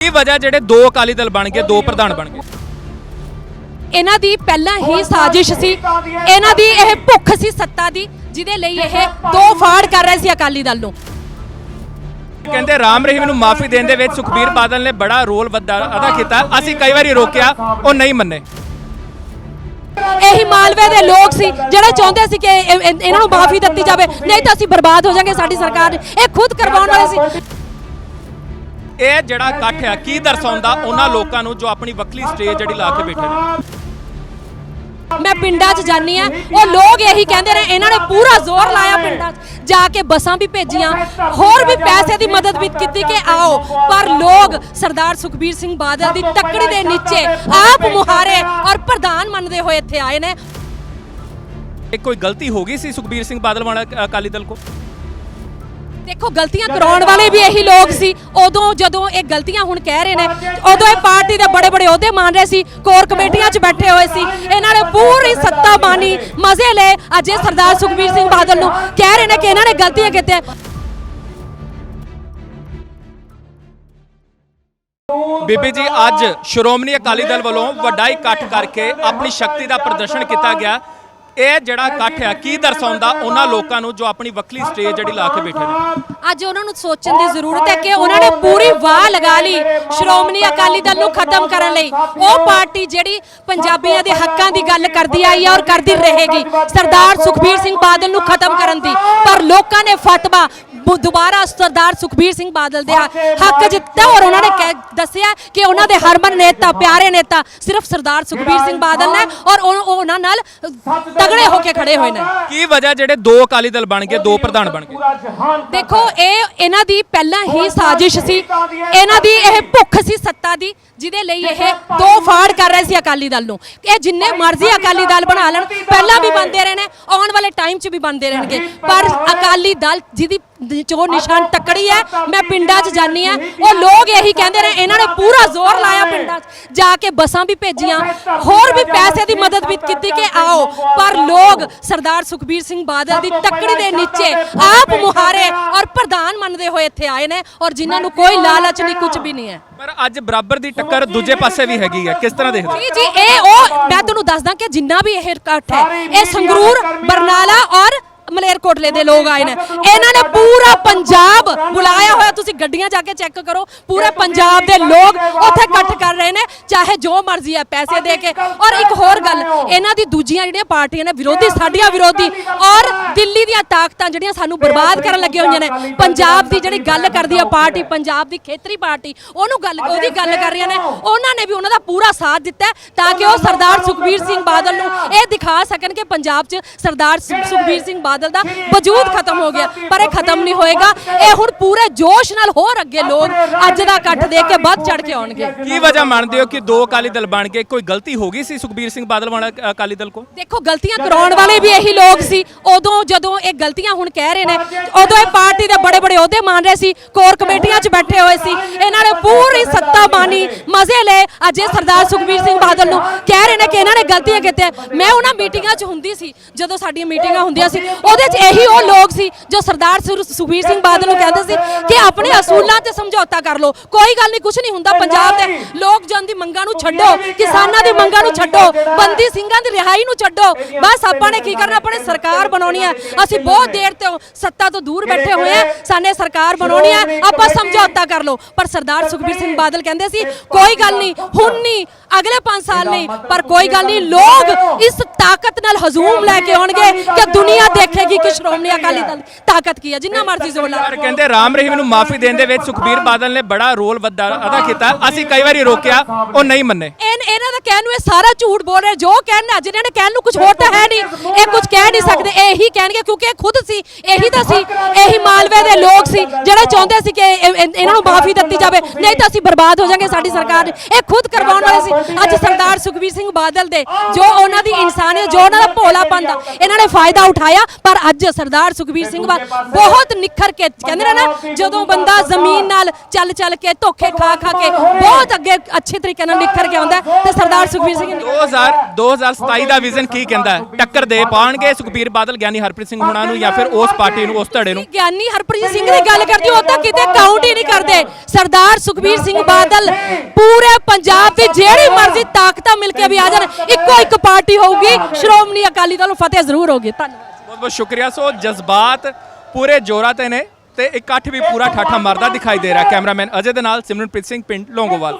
ਕੀ ਵਜ੍ਹਾ ਜਿਹੜੇ ਦੋ ਅਕਾਲੀ ਦਲ ਬਣ ਗਏ ਦੋ ਪ੍ਰਧਾਨ ਬਣ ਗਏ? ਇਹਨਾਂ ਦੀ ਪਹਿਲਾਂ ਹੀ ਸਾਜ਼ਿਸ਼ ਸੀ ਇਹਨਾਂ ਦੀ ਇਹ ਭੁੱਖ ਸੀ ਸੱਤਾ ਦੀ ਜਿਹਦੇ ਲਈ ਇਹ ਦੋ ਫਾੜ ਕਰ ਰਹੇ ਸੀ ਅਕਾਲੀ ਦਲ ਨੂੰ। ਕਹਿੰਦੇ ਰਾਮ ਰਹੀਮ ਨੂੰ ਮਾਫੀ ਦੇਣ ਦੇ ਵਿੱਚ ਸੁਖਬੀਰ ਬਾਦਲ ਨੇ ਬੜਾ ਰੋਲ ਵੱਡਾ ਅਦਾ ਕੀਤਾ। ਅਸੀਂ ਕਈ ਵਾਰੀ ਰੋਕਿਆ ਉਹ ਨਹੀਂ ਮੰਨੇ। ਇਹੀ ਮਾਲਵੇ ਦੇ ਲੋਕ ਸੀ ਜਿਹੜੇ ਚਾਹੁੰਦੇ ਸੀ ਕਿ ਇਹ- ਇਹ- ਇਹਨਾਂ ਨੂੰ ਮਾਫੀ ਦਿੱਤੀ ਜਾਵੇ। ਨਹੀਂ ਤਾਂ ਅਸੀਂ ਬਰਬਾਦ ਹੋ ਜਾਾਂਗੇ ਸਾਡੀ ਸਰਕਾਰ ਇਹ ਖੁਦ ਕਰਵਾਉਣ ਵਾਲੇ ਸੀ। ਇਹ ਜਿਹੜਾ ਇਕੱਠ ਆ ਕੀ ਦਰਸਾਉਂਦਾ ਉਹਨਾਂ ਲੋਕਾਂ ਨੂੰ ਜੋ ਆਪਣੀ ਵੱਖਰੀ ਸਟੇਜ ਜਿਹੜੀ ਲਾ ਕੇ ਬੈਠੇ ਨੇ? ਮੈਂ ਪਿੰਡਾਂ 'ਚ ਜਾਨੀ ਆ ਉਹ ਲੋਕ ਇਹੀ ਕਹਿੰਦੇ ਨੇ ਇਹਨਾਂ ਨੇ ਪੂਰਾ ਜ਼ੋਰ ਲਾਇਆ ਪਿੰਡਾਂ 'ਚ। ਜਾ ਕੇ ਬੱਸਾਂ ਵੀ ਭੇਜੀਆਂ ਹੋਰ ਵੀ ਪੈਸੇ ਦੀ ਮਦਦ ਵੀ ਕੀਤੀ ਕਿ ਆਓ। ਪਰ ਲੋਕ ਸਰਦਾਰ ਸੁਖਬੀਰ ਸਿੰਘ ਬਾਦਲ ਦੀ ਤੱਕੜੀ ਦੇ ਨੀਚੇ ਆਪ ਮੁਹਾਰੇ ਔਰ ਪ੍ਰਧਾਨ ਮੰਨਦੇ ਹੋਏ ਇੱਥੇ ਆਏ ਨੇ। ਇਹ ਕੋਈ ਗਲਤੀ ਹੋ ਗਈ ਸੀ ਸੁਖਬੀਰ ਸਿੰਘ ਬਾਦਲ ਵਾਲਾ ਅਕਾਲੀ ਦਲ ਕੋ? ਦੇਖੋ ਗਲਤੀਆਂ ਕਰਾਉਣ ਵਾਲੇ ਵੀ ਇਹੀ ਲੋਕ ਸੀ। ਉਦੋਂ ਜਦੋਂ ਇਹ ਗਲਤੀਆਂ ਹੁਣ ਕਹਿ ਰਹੇ ਨੇ ਉਦੋਂ ਇਹ ਪਾਰਟੀ ਦੇ ਬੜੇ ਬੜੇ ਅਹੁਦੇ ਮੰਨ ਰਹੇ ਸੀ ਕੋਰ ਕਮੇਟੀਆਂ 'ਚ ਬੈਠੇ ਹੋਏ ਸੀ। ਇਹਨਾਂ ਨੇ ਪੂਰੀ ਸੱਤਾ ਬਾਨੀ ਮਜ਼ੇ ਲੈ ਅੱਜ ਇਹ ਸਰਦਾਰ ਸੁਖਬੀਰ ਸਿੰਘ ਬਾਦਲ ਨੂੰ ਕਹਿ ਰਹੇ ਨੇ ਕਿ ਇਹਨਾਂ ਨੇ ਗਲਤੀਆਂ ਕੀਤੀਆਂ। ਬੀਬੀ ਜੀ ਅੱਜ ਸ਼੍ਰੋਮਣੀ ਅਕਾਲੀ ਦਲ ਵੱਲੋਂ ਵੱਡਾ ਇਕੱਠ ਕਰਕੇ ਆਪਣੀ ਸ਼ਕਤੀ ਦਾ ਪ੍ਰਦਰਸ਼ਨ ਕੀਤਾ ਗਿਆ। ਇਹ ਜਿਹੜਾ ਇਕੱਠ ਆ ਕੀ ਦਰਸਾਉਂਦਾ ਉਹਨਾਂ ਲੋਕਾਂ ਨੂੰ ਜੋ ਆਪਣੀ ਵੱਖਰੀ ਸਟੇਜ ਜਿਹੜੀ ਲਾ ਕੇ ਬੈਠੇ ਨੇ? ਅੱਜ ਉਹਨਾਂ ਨੂੰ ਸੋਚਣ ਦੀ ਜ਼ਰੂਰਤ ਹੈ ਕਿ ਉਹਨਾਂ ਨੇ ਪੂਰੀ ਵਾਹ ਲਗਾ ਲਈ। ਸ਼੍ਰੋਮਣੀ ਅਕਾਲੀ ਦਲ ਨੂੰ ਖਤਮ ਕਰਨ ਲਈ। ਉਹ ਪਾਰਟੀ ਜਿਹੜੀ ਪੰਜਾਬੀਆਂ ਦੇ ਹੱਕਾਂ ਦੀ ਗੱਲ ਕਰਦੀ ਆਈ ਹੈ ਔਰ ਕਰਦੀ ਰਹੇਗੀ। ਸਰਦਾਰ ਸੁਖਬੀਰ ਸਿੰਘ ਬਾਦਲ ਨੂੰ ਖਤਮ ਕਰਨ ਦੀ। ਪਰ ਲੋਕਾਂ ਨੇ ਫਤਵਾ ਦੁਬਾਰਾ ਸਰਦਾਰ ਸੁਖਬੀਰ ਸਿੰਘ ਬਾਦਲ ਦੇ ਹੱਕ ਹੱਕ ਜਿੱਤਾ ਔਰ ਉਹਨਾਂ ਨੇ ਦੱਸਿਆ ਕਿ ਉਹਨਾਂ ਦੇ ਹਰਮਨ ਨੇਤਾ ਪਿਆਰੇ ਨੇਤਾ ਸਿਰਫ ਸਰਦਾਰ ਸੁਖਬੀਰ ਸਿੰਘ ਬਾਦਲ ਨੇ ਔਰ ਉਹ ਉਹ ਉਹਨਾਂ ਨਾਲ ਤਗੜੇ ਹੋ ਕੇ ਖੜੇ ਹੋਏ ਨੇ। ਕੀ ਵਜ੍ਹਾ ਜਿਹੜੇ ਦੋ ਅਕਾਲੀ ਦਲ ਬਣ ਗਏ ਦੋ ਪ੍ਰਧਾਨ ਬਣ ਗਏ? ਦੇਖੋ ਇਹ ਇਹਨਾਂ ਦੀ ਪਹਿਲਾਂ ਹੀ ਸਾਜ਼ਿਸ਼ ਸੀ। ਇਹਨਾਂ ਦੀ ਇਹ ਭੁੱਖ ਸੀ ਸੱਤਾ ਦੀ ਜਿਹਦੇ ਲਈ ਇਹ ਦੋ ਫਾੜ ਕਰ ਰਹੇ ਸੀ ਅਕਾਲੀ ਦਲ ਨੂੰ। ਇਹ ਜਿੰਨੇ ਮਰਜ਼ੀ ਅਕਾਲੀ ਦਲ ਬਣਾ ਲੈਣ ਪਹਿਲਾਂ ਵੀ ਬਣਦੇ ਰਹੇ ਨੇ ਆਉਣ ਵਾਲੇ ਟਾਈਮ 'ਚ ਵੀ ਬਣਦੇ ਰਹਿਣਗੇ। ਪਰ ਅਕਾਲੀ ਦਲ ਜਿਹਦੀ ਜੋ ਨਿਸ਼ਾਨ ਟੱਕੜੀ ਹੈ ਮੈਂ ਪਿੰਡਾਂ 'ਚ ਜਾਨੀ ਆ ਉਹ ਲੋਕ ਇਹੀ ਕਹਿੰਦੇ ਨੇ ਇਹਨਾਂ ਨੇ ਪੂਰਾ ਜ਼ੋਰ ਲਾਇਆ ਪਿੰਡਾਂ 'ਚ। ਜਾ ਕੇ ਬੱਸਾਂ ਵੀ ਭੇਜੀਆਂ। ਹੋਰ ਵੀ ਪੈਸੇ ਦੀ ਮਦਦ ਵੀ ਕੀਤੀ ਕਿ ਆਓ। ਪਰ ਲੋਕ ਸਰਦਾਰ ਸੁਖਬੀਰ ਸਿੰਘ ਬਾਦਲ ਦੀ ਤੱਕੜੀ ਦੇ ਨੀਚੇ ਆਪ ਮੁਹਾਰੇ ਔਰ ਪ੍ਰਧਾਨ ਮੰਨਦੇ ਹੋਏ ਇੱਥੇ ਆਏ ਨੇ ਔਰ ਜਿਨ੍ਹਾਂ ਨੂੰ ਕੋਈ ਲਾਲਚ ਨਹੀਂ ਕੁਝ ਵੀ ਨਹੀਂ ਹੈ। ਪਰ ਅੱਜ ਬਰਾਬਰ ਦੀ ਟੱਕਰ ਦੂਜੇ ਪਾਸੇ ਵੀ ਹੈਗੀ ਹੈ। ਕਿਸ ਤਰ੍ਹਾਂ ਦੇਖਦੇ ਜੀ ਜੀ ਇਹ ਉਹ ਮੈਂ ਤੁਹਾਨੂੰ ਦੱਸਦਾ ਕਿ ਜਿੰਨਾ ਵੀ ਇਹ ਇਕੱਠ ਹੈ ਇਹ ਸੰਗਰੂਰ ਬਰਨਾਲਾ ਔਰ ਮਲੇਰਕੋਟਲੇ ਦੇ ਲੋਕ ਆਏ ਨੇ। ਇਹਨਾਂ ਨੇ ਪੂਰਾ ਪੰਜਾਬ ਬੁਲਾਇਆ ਹੋਇਆ। ਤੁਸੀਂ ਗੱਡੀਆਂ ਜਾ ਕੇ ਚੈੱਕ ਕਰੋ। ਪੂਰੇ ਪੰਜਾਬ ਦੇ ਲੋਕ ਉੱਥੇ ਇਕੱਠ ਕਰ ਰਹੇ ਨੇ ਚਾਹੇ ਜੋ ਮਰਜ਼ੀ ਹੈ ਪੈਸੇ ਦੇ ਕੇ। ਔਰ ਇੱਕ ਹੋਰ ਗੱਲ ਇਹਨਾਂ ਦੀ ਦੂਜੀਆਂ ਜਿਹੜੀਆਂ ਪਾਰਟੀਆਂ ਨੇ ਵਿਰੋਧੀ ਸਾਡੀਆਂ ਵਿਰੋਧੀ ਔਰ ਦਿੱਲੀ ਦੀਆਂ ਤਾਕਤਾਂ ਜਿਹੜੀਆਂ ਸਾਨੂੰ ਬਰਬਾਦ ਕਰਨ ਲੱਗੇ ਹੋਈਆਂ ਨੇ। ਪੰਜਾਬ ਦੀ ਜਿਹੜੀ ਗੱਲ ਕਰਦੀ ਆ ਪਾਰਟੀ ਪੰਜਾਬ ਦੀ ਖੇਤਰੀ ਪਾਰਟੀ ਉਹਨੂੰ ਗੱਲ ਉਹਦੀ ਗੱਲ ਕਰ ਰਹੀਆਂ ਨੇ। ਉਹਨਾਂ ਨੇ ਵੀ ਉਹਨਾਂ ਦਾ ਪੂਰਾ ਸਾਥ ਦਿੱਤਾ ਤਾਂ ਕਿ ਉਹ ਸਰਦਾਰ ਸੁਖਬੀਰ ਸਿੰਘ ਬਾਦਲ ਨੂੰ ਇਹ ਦਿਖਾ ਸਕਣ ਕਿ ਪੰਜਾਬ 'ਚ ਸਰਦਾਰ ਸੁਖਬੀਰ ਸਿੰਘ ਬਾਦਲ ਦਾ ਵਜੂਦ ਖਤਮ ਹੋ ਗਿਆ ਪਰ ਇਹ ਖਤਮ ਨਹੀਂ ਹੋਏਗਾ। ਇਹ ਹੁਣ ਪੂਰੇ ਜੋਸ਼ ਨਾਲ ਹੋਰ ਅੱਗੇ ਲੋਕ ਅੱਜ ਦਾ ਇਕੱਠ ਦੇਖ ਕੇ ਵੱਧ ਚੜ ਕੇ ਆਉਣਗੇ। ਕੀ ਵਜ੍ਹਾ ਮੰਨਦੇ ਹੋ ਕਿ ਦੋ ਅਕਾਲੀ ਦਲ ਬਣ ਗਏ ਕੋਈ ਗਲਤੀ ਹੋ ਗਈ ਸੀ ਸੁਖਬੀਰ ਸਿੰਘ ਬਾਦਲ ਵਾਲਾ ਅਕਾਲੀ ਦਲ ਕੋ ਦੇਖੋ ਗਲਤੀਆਂ ਕਰਾਉਣ ਵਾਲੇ ਵੀ ਇਹੀ ਲੋਕ ਸੀ। ਉਦੋਂ ਜਦੋਂ ਇਹ ਗਲਤੀਆਂ ਹੁਣ ਕਹਿ ਰਹੇ ਨੇ ਉਦੋਂ ਇਹ ਪਾਰਟੀ ਦੇ ਬੜੇ ਬੜੇ ਅਹੁਦੇ ਮੰਨ ਰਹੇ ਸੀ ਕੋਰ ਕਮੇਟੀਆਂ 'ਚ ਬੈਠੇ ਹੋਏ ਸੀ। ਇਹਨਾਂ ਨੇ ਪੂਰੀ ਸੱਤਾ ਬਾਨੀ ਮਜ਼ੇ ਲੈ ਅੱਜ ਇਹ ਸਰਦਾਰ ਸੁਖਬੀਰ ਸਿੰਘ ਬਾਦਲ ਨੂੰ ਕਹਿ ਰਹੇ ਨੇ ਕਿ ਇਹਨਾਂ ਨੇ ਗਲਤੀਆਂ ਕੀਤੀਆਂ। ਮੈਂ ਉਹਨਾਂ ਮੀਟਿੰਗਾਂ 'ਚ ਹੁੰਦੀ ਸੀ ਜਦੋਂ ਸਾਡੀਆਂ ਮੀਟਿੰਗਾਂ ਹੁੰਦੀਆਂ ਸੀ ਉਹਦੇ 'ਚ ਇਹੀ ਉਹ ਲੋਕ ਸੀ ਜੋ ਸਰਦਾਰ ਸੁਰ- ਸੁਖਬੀਰ ਸਿੰਘ ਬਾਦਲ ਨੂੰ ਕਹਿੰਦੇ ਸੀ ਕਿ ਆਪਣੇ ਅਸੂਲਾਂ ਤੇ ਸਮਝੌਤਾ ਕਰ ਲਓ। ਕੋਈ ਗੱਲ ਨਹੀਂ ਕੁਝ ਨਹੀਂ ਹੁੰਦਾ ਪੰਜਾਬ ਦੇ ਲੋਕ ਜਨ ਦੀ ਮੰਗਾਂ ਨੂੰ ਛੱਡੋ ਕਿਸਾਨਾਂ ਦੀ ਮੰਗਾਂ ਨੂੰ ਛੱਡੋ ਬੰਦੀ ਸਿੰਘਾਂ ਦੀ ਰਿਹਾਈ ਨੂੰ ਛੱਡੋ। ਬਸ ਆਪਾਂ ਨੇ ਕੀ ਕਰਨਾ ਆਪਣੇ ਸਰਕਾਰ ਬਣਾਉਣੀ ਹੈ ਅਸੀਂ ਬਹੁਤ ਦੇਰ ਤੋਂ ਸੱਤਾ ਤੋਂ ਦੂਰ ਬੈਠੇ ਹੋਏ ਆ ਸਾਨੇ ਸਰਕਾਰ ਬਣਾਉਣੀ ਹੈ ਆਪਾਂ ਸਮਝੌਤਾ ਕਰ ਲਓ। ਪਰ ਸਰਦਾਰ ਸੁਖਬੀਰ ਸਿੰਘ ਬਾਦਲ ਕਹਿੰਦੇ ਸੀ ਕੋਈ ਗੱਲ ਨਹੀਂ ਹੁਣ ਨਹੀਂ ਅਗਲੇ 5 ਸਾਲ ਨਹੀਂ ਪਰ ਕੋਈ ਗੱਲ ਨਹੀਂ ਲੋਕ ਇਸ ਤਾਕਤ ਨਾਲ ਹਜ਼ੂਮ ਲੈ ਕੇ ਆਉਣਗੇ ਕਿ ਦੁਨੀਆ ਦੇਖੇਗੀ ਕਿ ਸ਼੍ਰੋਮਣੀ ਅਕਾਲੀ ਦਲ ਤਾਕਤ ਕੀ ਹੈ ਜਿੰਨਾ ਮਰਜ਼ੀ ਜ਼ੋਰ ਲਾ। ਪਰ ਕਹਿੰਦੇ ਰਾਮ ਰਹੀਮ ਨੂੰ ਮਾਫੀ ਦੇਣ ਦੇ ਵਿੱਚ ਸੁਖਬੀਰ ਬਾਦਲ ਨੇ ਬੜਾ ਰੋਲ ਵੱਡਾ ਅਦਾ ਕੀਤਾ। ਅਸੀਂ ਕਈ ਵਾਰੀ ਰੋਕਿਆ ਉਹ ਨਹੀਂ ਮੰਨੇ। ਇਹ ਇਹਨਾਂ ਦਾ ਕਹਿਣ ਨੂੰ ਇਹ ਸਾਰਾ ਝੂਠ ਬੋਲ ਰਿਹਾ, ਜੋ ਕਹਿਣ ਅੱਜ ਇਹਨਾਂ ਨੇ ਕਹਿਣ ਨੂੰ ਕੁਝ ਹੋਰ ਤਾਂ ਹੈ ਨਹੀਂ। ਇਹ ਕੁਝ ਕਹਿ ਨਹੀਂ ਸਕਦੇ, ਇਹੀ ਕਹਿਣਗੇ ਕਿਉਂਕਿ ਇਹ ਖੁਦ ਸੀ, ਇਹੀ ਤਾਂ ਸੀ, ਇਹੀ ਮਾਲਵੇ ਦੇ ਲੋਕ ਸੀ, ਜਿਹੜੇ ਚਾਹੁੰਦੇ ਸੀ ਕਿ ਇਹਨਾਂ ਨੂੰ ਮਾਫੀ ਦਿੱਤੀ ਜਾਵੇ, ਨਹੀਂ ਤਾਂ ਅਸੀਂ ਬਰਬਾਦ ਹੋ ਜਾਾਂਗੇ ਸਾਡੀ ਸਰਕਾਰ ਇਹ ਖੁਦ ਕਰਵਾਉਣ ਵਾਲੇ ਸੀ। ਅੱਜ ਸਰਦਾਰ ਸੁਖਬੀਰ ਸਿੰਘ ਬਾਦਲ ਦੇ, ਜੋ ਉਹਨਾਂ ਦੀ ਇਨਸਾਨੀਅਤ ਜੋ ਉਹਨਾਂ ਦਾ ਭੋਲਾਪਨ ਦਾ, ਇਹਨਾਂ ਨੇ ਫਾਇਦਾ ਉਠਾਇਆ, ਪਰ ਅੱਜ ਸਰਦਾਰ ਸੁਖਬੀਰ ਸਿੰਘ ਬਾਦਲ ਬਹੁਤ ਨਿਖਰ ਕੇ ਕਹਿੰਦੇ ਨੇ ਨਾ, ਜਦੋਂ ਬੰਦਾ ਜ਼ਮੀਨ ਨਾਲ ਚੱਲ ਚੱਲ ਕੇ ਧੋਖੇ ਖਾ ਖਾ ਕੇ ਬਹੁਤ ਅੱਗੇ ਅੱਛੇ ਤਰੀਕੇ ਨਾਲ ਨਿਖਰ ਕੇ ਆਉਂਦਾ ਤੇ ਸਰਦਾਰ ਸੁਖਬੀਰ ਸਿੰਘ ਨੇ 2000 2027 ਦਾ ਵਿਜ਼ਨ ਕੀ ਕਹਿੰਦਾ ਹੈ? ਟੱਕਰ ਦੇ ਪਾਣਗੇ ਸੁਖਬੀਰ ਬਾਦਲ ਗਿਆਨੀ ਹਰਪ੍ਰੀਤ ਸਿੰਘ ਹੁਣਾਂ ਨੂੰ ਜਾਂ ਫਿਰ ਉਸ ਪਾਰਟੀ ਨੂੰ ਉਸ ਧੜੇ ਨੂੰ? ਗਿਆਨੀ ਹਰਪ੍ਰੀਤ ਸਿੰਘ ਦੀ ਗੱਲ ਕਰਦੀ ਉਹ ਤਾਂ ਕਿਤੇ ਕਾਊਂਟ ਹੀ ਨਹੀਂ ਕਰਦੇ। ਸਰਦਾਰ ਸੁਖਬੀਰ ਸਿੰਘ ਬਾਦਲ ਪੂਰੇ ਪੰਜਾਬ ਦੀ ਜਿਹੜੀ ਮਰਜ਼ੀ ਤਾਕਤਾਂ ਮਿਲ ਕੇ ਵੀ ਆ ਜਾਣ ਇੱਕੋ ਇੱਕ ਪਾਰਟੀ ਹੋਊਗੀ। ਸ਼੍ਰੋਮਣੀ ਅਕਾਲੀ ਦਲ ਨੂੰ ਫਤਿਹ ਜ਼ਰੂਰ ਹੋਗੀ ਧੰਨਵਾਦ। ਬਹੁਤ ਬਹੁਤ ਸ਼ੁਕਰੀਆ। ਸੋ ਜਜ਼ਬਾਤ ਪੂਰੇ ਜੋਰਾਂ ਤੇ ਨੇ ਤੇ ਇਕੱਠ ਵੀ ਪੂਰਾ ਠਾਠਾ ਮਾਰਦਾ ਦਿਖਾਈ ਦੇ ਰਿਹਾ ਕੈਮਰਾਮੈਨ ਅਜੇ ਦੇ ਨਾਲ ਸਿਮਰਨਪ੍ਰੀਤ ਸਿੰਘ ਪਿੰਡ ਲੌਂਗੋਵਾਲ।